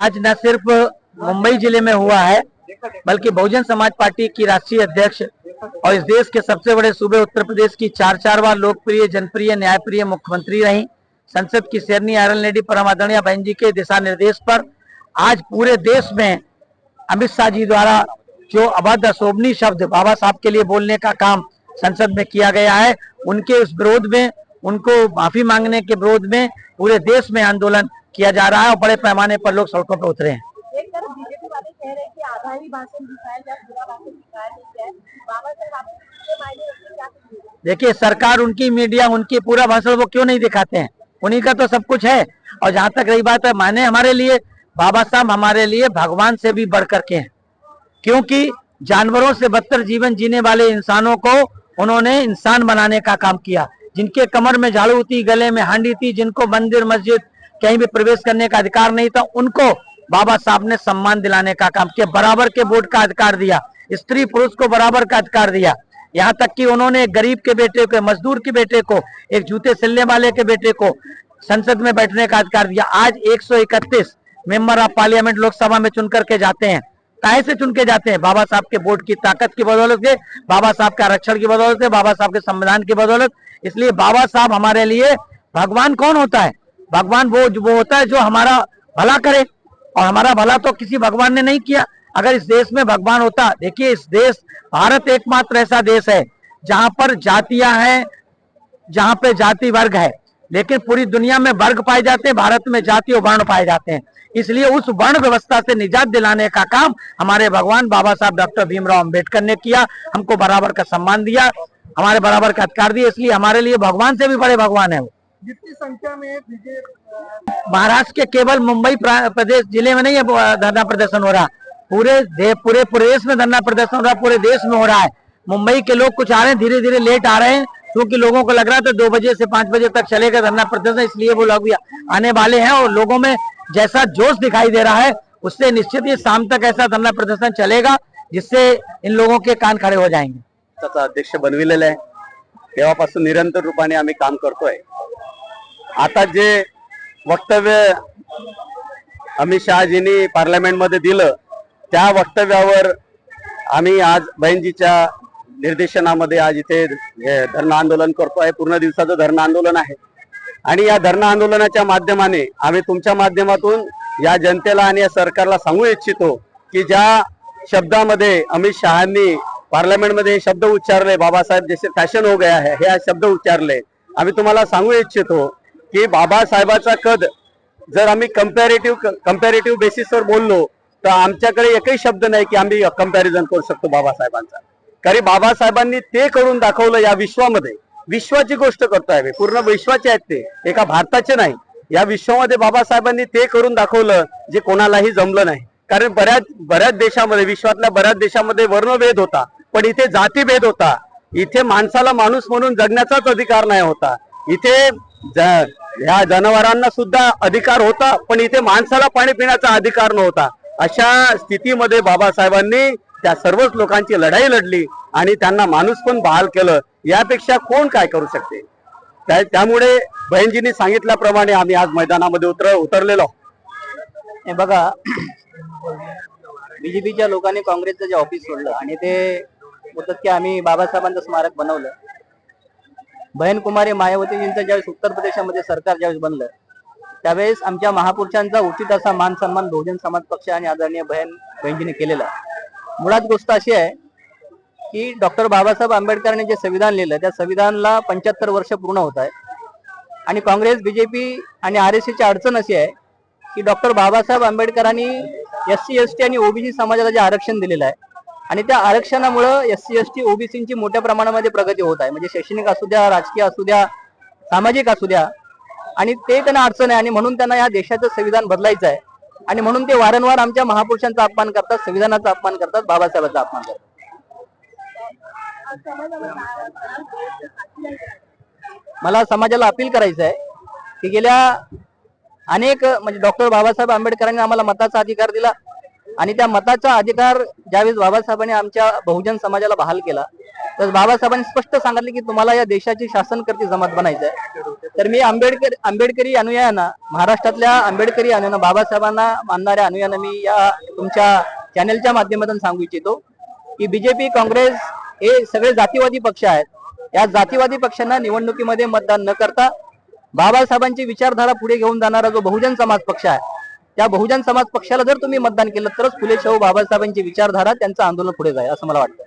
आज न सिर्फ़ मुंबई ज़िले में हुआ है, बल्कि बहुजन समाज पार्टी की राष्ट्रीय अध्यक्ष और इस देश के सबसे बड़े सूबे उत्तर प्रदेश की चार चार बार लोकप्रिय, जनप्रिय, न्यायप्रिय मुख्यमंत्री रही। संसद की शेरनी आयरन लेडी परम बहन जी के दिशा निर्देश पर आज पूरे देश में अमित शाह जी द्वारा जो अभद्र शोभनी शब्द बाबा साहब के लिए बोलने का काम संसद में किया गया है, उनके उस विरोध में, उनको माफ़ी मांगने के विरोध में पूरे देश में आंदोलन किया जा रहा है और बड़े पैमाने पर लोग सड़कों पर उतरे हैं? देखिए सरकार उनकी मीडिया उनकी पूरा भाषण वो क्यों नहीं दिखाते हैं? उन्हीं का तो सब कुछ है। और जहाँ तक रही बात है माने हमारे लिए बाबा साहब हमारे लिए भगवान से भी बढ़ करके हैं। क्योंकि जानवरों से बदतर जीवन जीने वाले इंसानों को उन्होंने इंसान बनाने का काम किया। जिनके कमर में झाड़ू थी गले में हांडी थी जिनको मंदिर मस्जिद कहीं भी प्रवेश करने का अधिकार नहीं था, उनको बाबा साहब ने सम्मान दिलाने का काम किया, बराबर के वोट का अधिकार दिया, स्त्री पुरुष को बराबर का अधिकार दिया। यहाँ तक कि उन्होंने गरीब के बेटे को, मजदूर के बेटे को, एक जूते सिलने वाले के बेटे को संसद में बैठने का अधिकार दिया। आज 131 मेंबर ऑफ़ पार्लियामेंट लोकसभा में चुन करके जाते हैं। काहे से चुन के जाते हैं? बाबा साहब के वोट की ताकत की बदौलत से, बाबा साहब के आरक्षण की बदौलत से, बाबा साहब के संविधान की बदौलत। इसलिए बाबा साहब हमारे लिए भगवान कौन होता है? भगवान वो वो होता है जो हमारा भला करे। और हमारा भला तो किसी भगवान ने नहीं किया। अगर इस देश में भगवान होता, देखिए इस देश, भारत एकमात्र ऐसा देश है, जहाँ पर जातियाँ हैं, जहाँ पे जाति वर्ग है। लेकिन पूरी दुनिया में वर्ग पाए जाते हैं, भारत में जाति और वर्ण पाए जाते हैं। इसलिए उस वर्ण व्यवस्था से निजात दिलाने का काम हमारे भगवान बाबा साहब, डॉक्टर भीमराव अंबेडकर ने किया। हमको बराबर का सम्मान दिया। हमारे बराबर का अधिकार दिया। इसलिए हमारे लिए भगवान से भी बड़े भगवान है वो। जितनी संख्या में बीजेपी महाराष्ट्र के केवल मुंबई प्रदेश ज़िले में नहीं है धरना प्रदर्शन हो रहा। पूरे दे, पूरे प्रदेश में धरना प्रदर्शन हो रहा पूरे देश में हो रहा है। मुंबई के लोग कुछ आ रहे हैं धीरे धीरे लेट आ रहे हैं क्योंकि लोगों को लग रहा था दो बजे से पाँच बजे तक चलेगा धरना प्रदर्शन इसलिए वो लोग आने वाले हैं और लोगों में जैसा जोश दिखाई दे रहा है उससे निश्चित ही शाम तक ऐसा धरना प्रदर्शन चलेगा जिससे इन लोगों के कान खड़े हो जाएँगे। अध्यक्ष बनविलेला आहे तेव्हापासून निरंतर रूपाने आम्ही काम करतोय. आता जे वक्तव्य अमित शहाजींनी पार्लमेंटमध्ये दिलं त्या वक्तव्यावर आम्ही आज बहिणजीच्या निर्देशनामध्ये आज इथे धरणं आंदोलन करतो आहे. पूर्ण दिवसाचं धरणं आंदोलन आहे. आणि या धरणं आंदोलनाच्या माध्यमाने आम्ही तुमच्या माध्यमातून या जनतेला आणि या सरकारला सांगू इच्छितो की ज्या शब्दामध्ये अमित शहानी पार्लमेंटमध्ये हे शब्द उच्चारले बाबासाहेब जसे फॅशन हो गया है हे शब्द उच्चारले आम्ही तुम्हाला सांगू इच्छितो की बाबासाहेबाचा कद जर आम्ही कम्पॅरेटिव्ह कम्पॅरेटिव्ह बेसिसवर बोललो तर आमच्याकडे एकही शब्द नाही की आम्ही कंपॅरिझन करू शकतो बाबासाहेबांचा. कारण बाबासाहेबांनी ते करून दाखवलं या विश्वामध्ये. विश्वाची गोष्ट करतोय पूर्ण विश्वाचे आहेत ते. एका भारताचे नाही. या विश्वामध्ये बाबासाहेबांनी ते करून दाखवलं जे कोणालाही जमलं नाही. कारण बऱ्याच बऱ्याच देशामध्ये विश्वातल्या बऱ्याच देशामध्ये वर्णभेद होता. पण इथे जातीभेद होता. इथे माणसाला माणूस म्हणून जगण्याचाच अधिकार नाही होता. इथे ह्या जनावरांना सुद्धा अधिकार होता पण इथे माणसाला पाणी पिण्याचा अधिकार नव्हता. अशा स्थितीमध्ये बाबासाहेबांनी त्या सर्वच लोकांची लढाई लढली आणि त्यांना माणूस पण बहाल केलं. यापेक्षा कोण काय करू शकते? त्या- त्यामुळे बहिणजींनी सांगितल्याप्रमाणे आम्ही आज मैदानामध्ये उतर उतरलेलो हे बघा बीजेपीच्या लोकांनी काँग्रेसचं जे ऑफिस सोडलं आणि ते बोलतात की आम्ही बाबासाहेबांचं स्मारक बनवलं. बहन कुमारी मायावतीजींचं ज्यावेळेस उत्तर प्रदेशामध्ये सरकार ज्यावेळेस बनलं त्यावेळेस आमच्या महापुरुषांचा उचित असा मान सन्मान बहुजन समाज पक्ष आणि आदरणीय बहन बहिणजीने केलेला. आहे मुळात गोष्ट अशी आहे की डॉक्टर बाबासाहेब आंबेडकरांनी जे संविधान लिहिलं त्या संविधानला पंच्याहत्तर वर्ष पूर्ण होत आहे. आणि काँग्रेस बीजेपी आणि आर एस ची अडचण अशी आहे की डॉक्टर बाबासाहेब आंबेडकरांनी एस सी एस टी आणि ओबीसी समाजाला जे आरक्षण दिलेलं आहे आणि त्या आरक्षणामुळं एस सी एस टी ओबीसीची मोठ्या प्रमाणामध्ये प्रगती होत आहे. म्हणजे शैक्षणिक असू द्या राजकीय असू द्या सामाजिक असू द्या. आणि ते त्यांना अडचण आहे आणि म्हणून त्यांना या देशाचं संविधान बदलायचं आहे. आणि म्हणून ते वारंवार आमच्या महापुरुषांचा अपमान करतात संविधानाचा अपमान करतात बाबासाहेबांचा अपमान करतात. मला समाजाला अपील करायचं आहे की गेल्या अनेक म्हणजे डॉक्टर बाबासाहेब आंबेडकरांनी आम्हाला मताचा अधिकार दिला. आणि त्या मताचा अधिकार ज्यावेळेस बाबासाहेबांनी आमच्या बहुजन समाजाला बहाल केला तर बाबासाहेबांनी स्पष्ट सांगितले की तुम्हाला या देशाची शासनकर्ती जमात बनायचं आहे तर मी आंबेडकर आंबेडकरी अनुयायांना महाराष्ट्रातल्या आंबेडकरी अनुयायांना बाबासाहेबांना मानणाऱ्या अनुयायांना मी या तुमच्या चॅनेलच्या माध्यमातून सांगू इच्छितो की बीजेपी काँग्रेस हे सगळे जातीवादी पक्ष आहेत. या जातीवादी पक्षांना निवडणुकीमध्ये मतदान न करता बाबासाहेबांची विचारधारा पुढे घेऊन जाणारा जो बहुजन समाज पक्ष आहे या बहुजन समाज पक्षाला जर तुम्ही मतदान केलं तरच फुले शाहू बाबासाहेबांची विचारधारा त्यांचं आंदोलन पुढे जाईल असं मला वाटतं.